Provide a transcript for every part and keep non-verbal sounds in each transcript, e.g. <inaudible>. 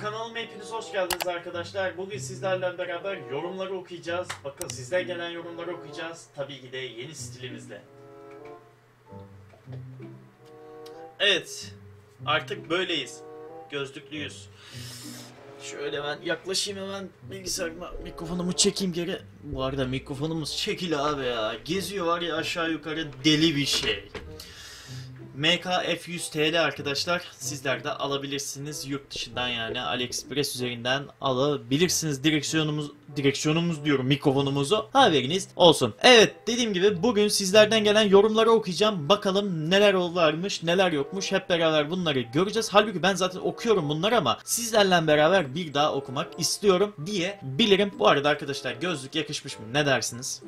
Kanalıma hepiniz hoş geldiniz arkadaşlar. Bugün sizlerle beraber yorumları okuyacağız. Bakın sizden gelen yorumları okuyacağız. Tabii ki de yeni stilimizle. Evet. Artık böyleyiz. Gözlüklüyüz. Şöyle ben yaklaşayım hemen bilgisayarıma mikrofonumu çekeyim geri. Bu arada mikrofonumuz çekili abi ya. Geziyor var ya aşağı yukarı deli bir şey. MKF100 TL arkadaşlar sizler de alabilirsiniz yurt dışından yani AliExpress üzerinden alabilirsiniz direksiyonumuz direksiyonumuz diyorum mikrofonumuzu haberiniz olsun. Evet dediğim gibi bugün sizlerden gelen yorumları okuyacağım bakalım neler varmış neler yokmuş hep beraber bunları göreceğiz. Halbuki ben zaten okuyorum bunları ama sizlerle beraber bir daha okumak istiyorum diye bilirim. Bu arada arkadaşlar gözlük yakışmış mı ne dersiniz?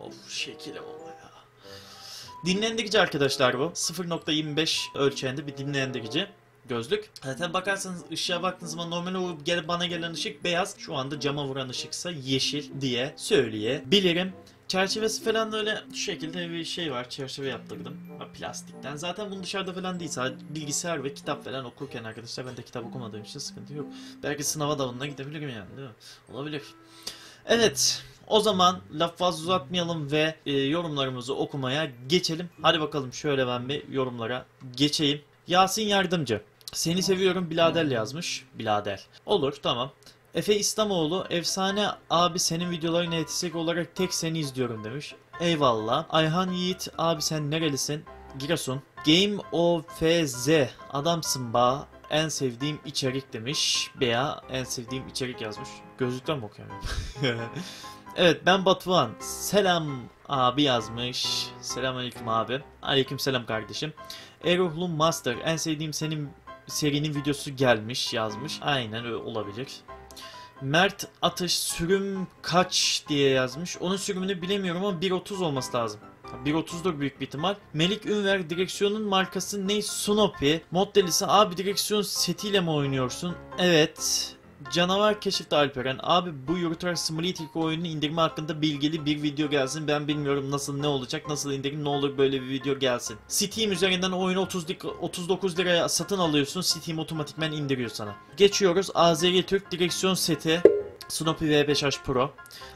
Of şekilim ya. Dinlendirici arkadaşlar bu. 0.25 ölçeğinde bir dinlendirici gözlük. Zaten bakarsanız ışığa baktığınız zaman normal o gel bana gelen ışık beyaz. Şu anda cama vuran ışıksa yeşil diye söyleyebilirim. Çerçevesi falan da öyle şu şekilde bir şey var. Çerçeve yaptırdım. Plastikten. Zaten bunu dışarıda falan değil. Sadece bilgisayar ve kitap falan okurken arkadaşlar ben de kitap okumadığım için sıkıntı yok. Belki sınava dalına gidebilirim yani değil mi? Olabilir. Evet. O zaman laf fazla uzatmayalım ve e, yorumlarımızı okumaya geçelim. Hadi bakalım şöyle ben bir yorumlara geçeyim. Yasin Yardımcı. Seni seviyorum Bilader yazmış. Bilader. Olur tamam. Efe İslamoğlu efsane abi senin videolarına etisek olarak tek seni izliyorum demiş. Eyvallah. Ayhan Yiğit abi sen nerelisin? Giresun. Game OFZ adamsın ba en sevdiğim içerik demiş. Bea en sevdiğim içerik yazmış. Gözlükten mi okuyorum? <laughs> evet ben Batuhan. Selam abi yazmış. Selam aleyküm abi. Aleyküm selam kardeşim. Eruhlu Master en sevdiğim senin serinin videosu gelmiş yazmış. Aynen öyle olabilir. Mert Atış sürüm kaç diye yazmış. Onun sürümünü bilemiyorum ama 1.30 olması lazım. 1.30'dur büyük bir ihtimal. Melik Ünver direksiyonun markası ne? Snoopy. Mod delisi abi direksiyon setiyle mi oynuyorsun? Evet. Canavar Keşif'te Alperen. Abi bu Eurotrack Simulator oyunun indirme hakkında bilgili bir video gelsin. Ben bilmiyorum nasıl ne olacak, nasıl indirim, ne olur böyle bir video gelsin. Steam üzerinden oyunu 30 lik- 39 liraya satın alıyorsun. Steam otomatikmen indiriyor sana. Geçiyoruz. Azeri Türk direksiyon seti. Snoopy V5H Pro.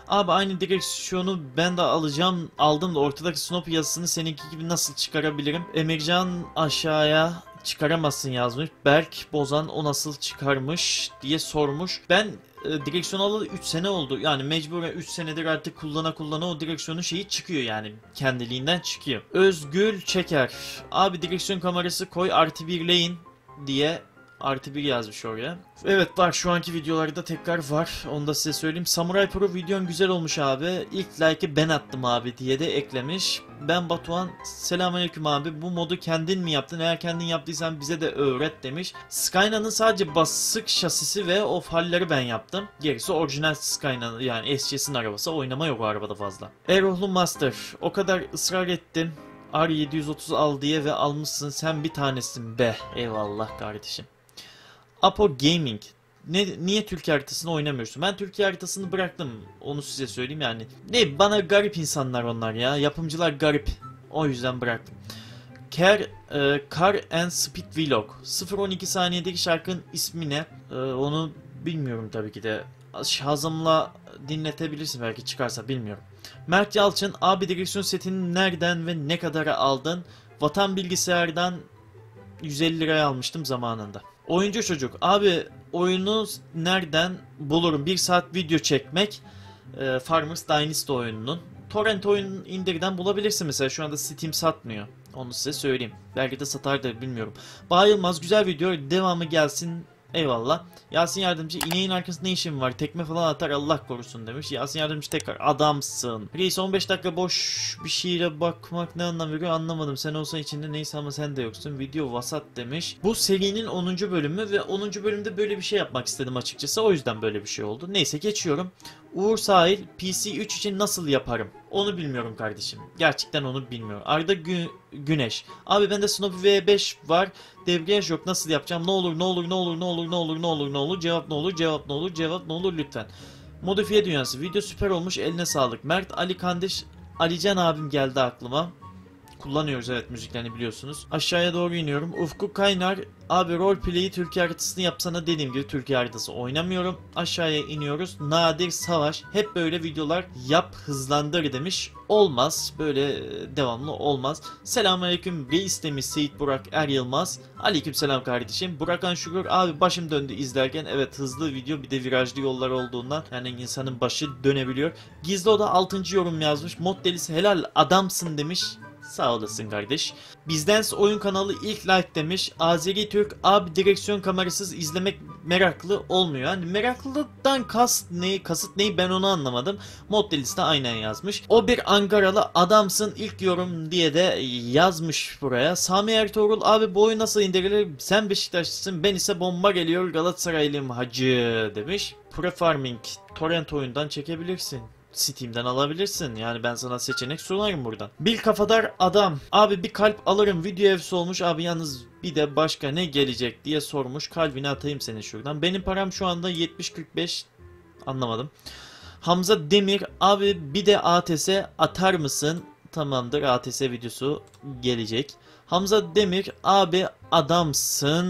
Abi aynı direksiyonu ben de alacağım. Aldım da ortadaki Snoopy yazısını seninki gibi nasıl çıkarabilirim? Emircan aşağıya çıkaramazsın yazmış. Berk Bozan o nasıl çıkarmış diye sormuş. Ben e, direksiyon alalı 3 sene oldu. Yani mecburen 3 senedir artık kullana kullana o direksiyonun şeyi çıkıyor yani. Kendiliğinden çıkıyor. Özgül Çeker. Abi direksiyon kamerası koy artı bir lane diye artı bir yazmış oraya. Evet var şu anki videolarda tekrar var. Onu da size söyleyeyim. Samurai Pro videon güzel olmuş abi. İlk like'ı ben attım abi diye de eklemiş. Ben Batuhan selamünaleyküm abi. Bu modu kendin mi yaptın? Eğer kendin yaptıysan bize de öğret demiş. Skyna'nın sadece basık şasisi ve o falleri ben yaptım. Gerisi orijinal Skyna yani SCS'in arabası. Oynama yok o arabada fazla. Erol'lu Master. O kadar ısrar ettim. R730 al diye ve almışsın sen bir tanesin be. Eyvallah kardeşim. Apo Gaming. Ne, niye Türkiye haritasını oynamıyorsun? Ben Türkiye haritasını bıraktım. Onu size söyleyeyim yani. Ne bana garip insanlar onlar ya. Yapımcılar garip. O yüzden bıraktım. Car, e, Car and Speed Vlog. 0-12 saniyedeki şarkının ismi ne? E, onu bilmiyorum tabii ki de. Şazımla dinletebilirsin belki çıkarsa bilmiyorum. Mert Yalçın abi direksiyon setini nereden ve ne kadara aldın? Vatan Bilgisayar'dan 150 liraya almıştım zamanında. Oyuncu çocuk. Abi oyunu nereden bulurum? Bir saat video çekmek. E, Farmers Dynasty oyununun. Torrent oyun indirden bulabilirsin mesela. Şu anda Steam satmıyor. Onu size söyleyeyim. Belki de satar da bilmiyorum. Bayılmaz güzel video. Devamı gelsin. Eyvallah. Yasin Yardımcı ineğin arkasında ne işin var? Tekme falan atar Allah korusun demiş. Yasin Yardımcı tekrar adamsın. Reis 15 dakika boş bir şeyle bakmak ne anlam veriyor anlamadım. Sen olsan içinde neyse ama sen de yoksun. Video vasat demiş. Bu serinin 10. bölümü ve 10. bölümde böyle bir şey yapmak istedim açıkçası. O yüzden böyle bir şey oldu. Neyse geçiyorum. Uğur Sahil PC 3 için nasıl yaparım? Onu bilmiyorum kardeşim. Gerçekten onu bilmiyorum. Arda Gü- Güneş. Abi bende Snoopy V5 var. Debriyaj yok. Nasıl yapacağım? Ne olur ne olur ne olur ne olur ne olur ne olur ne olur cevap ne olur cevap ne olur cevap ne olur lütfen. Modifiye dünyası. Video süper olmuş. Eline sağlık. Mert Ali Kandiş Alican abim geldi aklıma. Kullanıyoruz evet müziklerini biliyorsunuz. Aşağıya doğru iniyorum. Ufku Kaynar abi roleplay'i Türkiye haritasını yapsana dediğim gibi Türkiye haritası oynamıyorum. Aşağıya iniyoruz. Nadir Savaş hep böyle videolar yap hızlandır demiş. Olmaz. Böyle e, devamlı olmaz. Selamünaleyküm reis demiş Seyit Burak Er Yılmaz. Aleyküm selam kardeşim. Burakan Şükür abi başım döndü izlerken. Evet hızlı video bir de virajlı yollar olduğundan yani insanın başı dönebiliyor. Gizli Oda 6. yorum yazmış. Mod delisi helal adamsın demiş. Sağ olasın kardeş. Bizden oyun kanalı ilk like demiş. Azeri Türk abi direksiyon kamerasız izlemek meraklı olmuyor. Hani meraklıdan kast ne, kasıt neyi ben onu anlamadım. Mod delisi de aynen yazmış. O bir Ankaralı adamsın ilk yorum diye de yazmış buraya. Sami Ertuğrul abi bu oyun nasıl indirilir? Sen Beşiktaşlısın ben ise bomba geliyor Galatasaraylıyım hacı demiş. Prefarming torrent oyundan çekebilirsin. Steam'den alabilirsin. Yani ben sana seçenek sunarım buradan. Bir kafadar adam. Abi bir kalp alırım. Video evsi olmuş. Abi yalnız bir de başka ne gelecek diye sormuş. Kalbini atayım seni şuradan. Benim param şu anda 70-45. Anlamadım. Hamza Demir. Abi bir de ATS atar mısın? Tamamdır. ATS videosu gelecek. Hamza Demir abi adamsın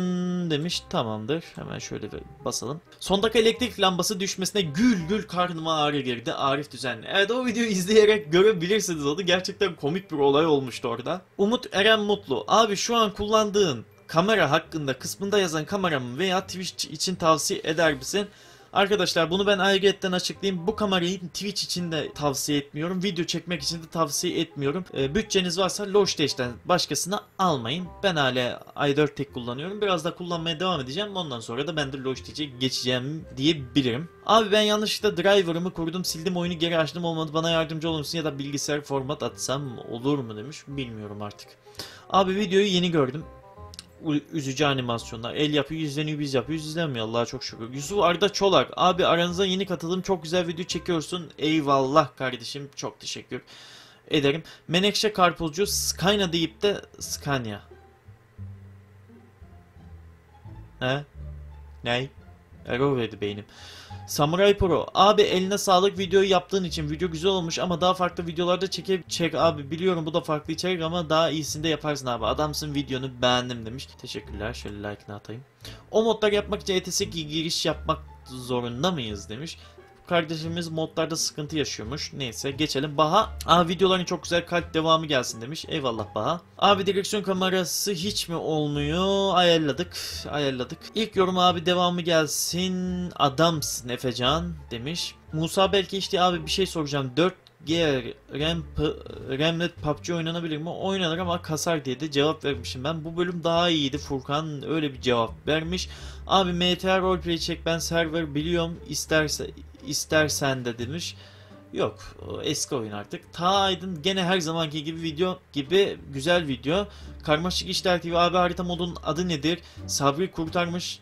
demiş. Tamamdır. Hemen şöyle bir basalım. Son dakika elektrik lambası düşmesine gül gül karnıma ağrı girdi. Arif Düzenli. Evet o videoyu izleyerek görebilirsiniz onu. Gerçekten komik bir olay olmuştu orada. Umut Eren Mutlu. Abi şu an kullandığın kamera hakkında kısmında yazan kameramı veya Twitch için tavsiye eder misin? Arkadaşlar bunu ben ayrıyetten açıklayayım. Bu kamerayı Twitch için de tavsiye etmiyorum. Video çekmek için de tavsiye etmiyorum. E, bütçeniz varsa Logitech'ten başkasını almayın. Ben hala i4 tek kullanıyorum. Biraz da kullanmaya devam edeceğim. Ondan sonra da ben de Logitech'e geçeceğim diyebilirim. Abi ben yanlışlıkla driver'ımı kurdum. Sildim oyunu geri açtım olmadı. Bana yardımcı olur musun? Ya da bilgisayar format atsam olur mu demiş. Bilmiyorum artık. Abi videoyu yeni gördüm üzücü animasyonlar. El yapıyor, izleniyor, biz yapıyoruz, izlenmiyor Allah'a çok şükür. Yusuf Arda Çolak. Abi aranıza yeni katıldım. Çok güzel video çekiyorsun. Eyvallah kardeşim. Çok teşekkür ederim. Menekşe Karpuzcu Scania deyip de Scania. He? Ney? Error verdi beynim. Samurai Pro. Abi eline sağlık videoyu yaptığın için. Video güzel olmuş ama daha farklı videolarda çeke çek abi. Biliyorum bu da farklı içerik ama daha iyisinde yaparsın abi. Adamsın videonu beğendim demiş. Teşekkürler. Şöyle like'ını atayım. O modlar yapmak için ETS giriş yapmak zorunda mıyız demiş. Kardeşimiz modlarda sıkıntı yaşıyormuş. Neyse geçelim. Baha. Aa videoların çok güzel kalp devamı gelsin demiş. Eyvallah Baha. Abi direksiyon kamerası hiç mi olmuyor? Ayarladık. Ayarladık. İlk yorum abi devamı gelsin. Adamsın Efecan demiş. Musa belki işte abi bir şey soracağım. 4 G RAM, RAM'le PUBG oynanabilir mi? Oynanır ama kasar diye de cevap vermişim ben. Bu bölüm daha iyiydi Furkan öyle bir cevap vermiş. Abi MTA roleplay çek ben server biliyorum isterse istersen de demiş. Yok eski oyun artık. Ta Aydın gene her zamanki gibi video gibi güzel video. Karmaşık işler TV abi harita modunun adı nedir? Sabri kurtarmış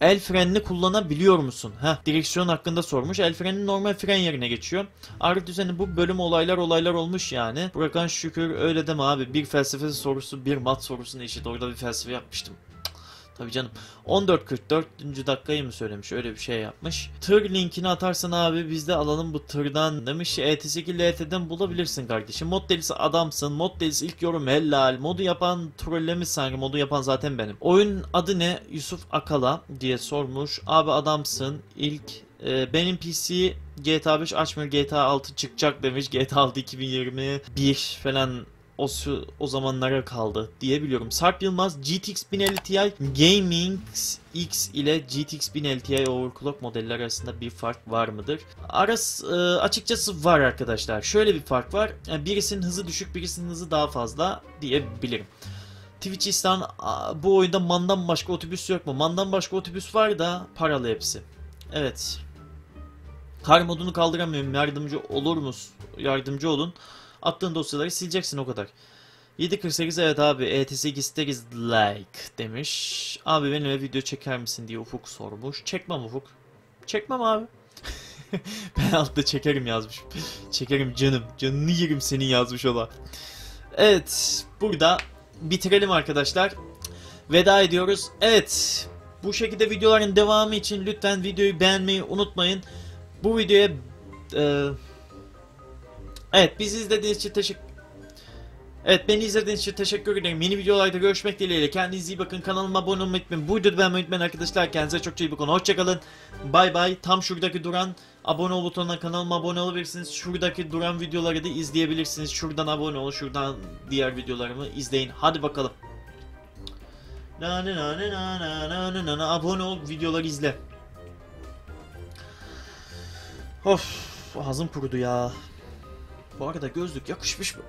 El frenini kullanabiliyor musun? Heh, direksiyon hakkında sormuş. El freni normal fren yerine geçiyor. Arif düzeni bu bölüm olaylar olaylar olmuş yani. Burakan şükür öyle deme abi. Bir felsefe sorusu bir mat sorusuna eşit. Orada bir felsefe yapmıştım. Tabii canım. 14.44. dakikayı mı söylemiş? Öyle bir şey yapmış. Tır linkini atarsan abi biz de alalım bu tırdan demiş. ET8 LT'den bulabilirsin kardeşim. Mod delisi adamsın. Mod delisi ilk yorum helal. Modu yapan trollemiş sanki. Modu yapan zaten benim. Oyun adı ne? Yusuf Akala diye sormuş. Abi adamsın. İlk e, benim PC GTA 5 açmıyor. GTA 6 çıkacak demiş. GTA 6 2021 falan o, o zamanlara kaldı diyebiliyorum. Sarp Yılmaz GTX 1050 Ti Gaming X ile GTX 1050 Ti overclock modeller arasında bir fark var mıdır? Arası e, açıkçası var arkadaşlar. Şöyle bir fark var. Yani birisinin hızı düşük, birisinin hızı daha fazla diyebilirim. Twitch İstan bu oyunda mandan başka otobüs yok mu? Mandan başka otobüs var da paralı hepsi. Evet. Kar modunu kaldıramıyorum. Yardımcı olur musun? Yardımcı olun. Attığın dosyaları sileceksin o kadar. 7.48 evet abi ETS isteriz like demiş. Abi benimle video çeker misin diye Ufuk sormuş. Çekmem Ufuk. Çekmem abi. <laughs> ben altta çekerim yazmış. çekerim canım. Canını yerim senin yazmış ola. Evet burada bitirelim arkadaşlar. Veda ediyoruz. Evet bu şekilde videoların devamı için lütfen videoyu beğenmeyi unutmayın. Bu videoya... E, Evet bizi izlediğiniz için teşekkür Evet beni izlediğiniz için teşekkür ederim. Yeni videolarda görüşmek dileğiyle. Kendinize iyi bakın. Kanalıma abone olmayı unutmayın. Bu videoda beğenmeyi unutmayın arkadaşlar. Kendinize çok iyi bakın. Hoşçakalın. Bay bay. Tam şuradaki duran abone ol butonuna kanalıma abone olabilirsiniz. Şuradaki duran videoları da izleyebilirsiniz. Şuradan abone olun. Şuradan diğer videolarımı izleyin. Hadi bakalım. Na na na na na na na na na abone ol videoları izle. Of ağzım kurudu ya. Bu arada gözlük yakışmış mı?